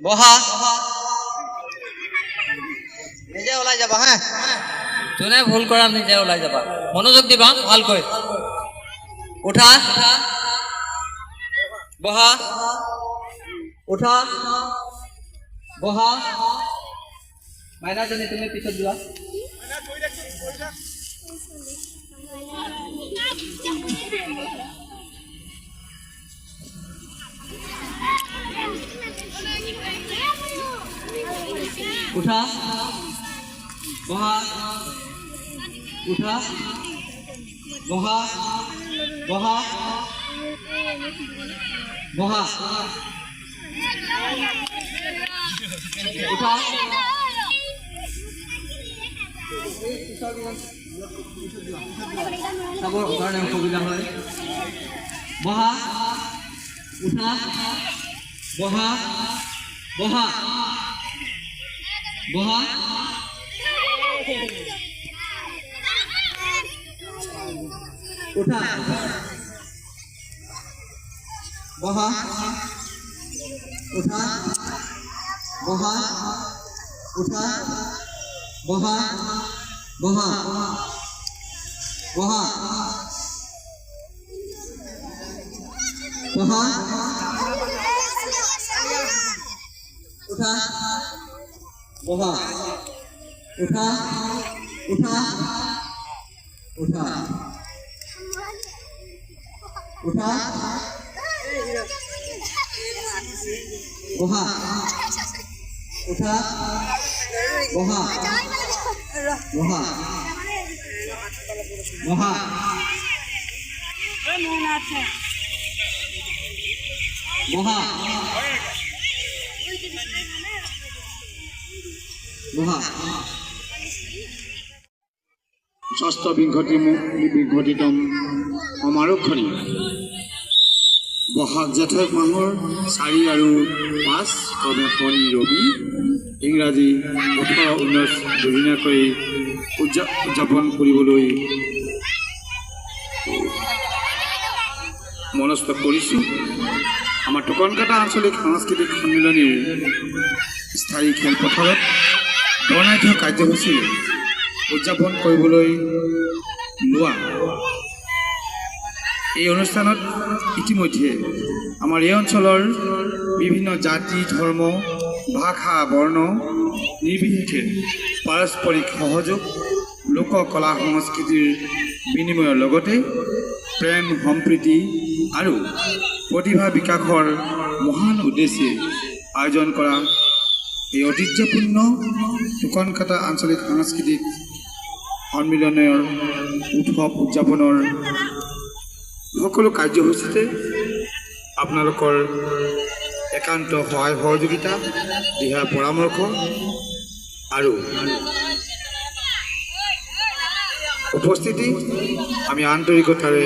বহা। নিজে ওলাই যাবা হ্যাঁ? যোনে ভুল কৰা নিজে ওলাই যাবা। মনোযোগ দিবা ভালকৈ। উঠা। বহা। উঠা। বহা। মাইনাজনী তুমি পিছত যোৱা। উঠা। বহা উঠা। বহা। বহা। বহা। উঠা। চাবৰ কাৰণে অসুবিধা হয়। বহা। উঠা। বহা। বহা। বহা উঠা। বহা উঠা। বহা উঠা। বহা বহা বহা বহা উঠা। উঠা উঠা উঠা উঠা বহা উঠা বহা বহা বহা বহা বহা ষষ্ঠ বিংশতি বিংশতিতম সমাৰোহখনি বহাগ জেঠৰ মাহৰ চাৰি আৰু পাঁচ ক্ৰমে শনি ৰবি। ইংৰাজী ওঠৰ ঊনৈছ দুদিনীয়াকৈ উদযা- উদযাপন কৰিবলৈ মনস্থ কৰিছোঁ। আমাৰ টকনকাটা আঞ্চলিক সাংস্কৃতিক সন্মিলনীৰ স্থায়ী খেলপথাৰত বৰ্ণাঢ্য কাৰ্যসূচী উদযাপন কৰিবলৈ লোৱা। এই অনুষ্ঠানত ইতিমধ্যে আমাৰ এই অঞ্চলৰ বিভিন্ন জাতি, ধৰ্ম, ভাষা, বৰ্ণ, নিৰ্বিশেষে পাৰস্পৰিক সহযোগ লোক কলা সংস্কৃতিৰ বিনিময়ৰ লগতে প্ৰেম, সম্প্ৰীতি আৰু প্ৰতিভা বিকাশৰ মহান উদ্দেশ্যে আয়োজন কৰা এই ঐতিহ্যপূৰ্ণ টোকন আঞ্চলিক সাংস্কৃতিক সন্মিলনৰ উৎসৱ উদযাপনৰ সকলো কাৰ্যসূচীতে আপোনালোকৰ একান্ত সহায় সহযোগিতা, দিহা পৰামৰ্শ আৰু উপস্থিতি আমি আন্তৰিকতাৰে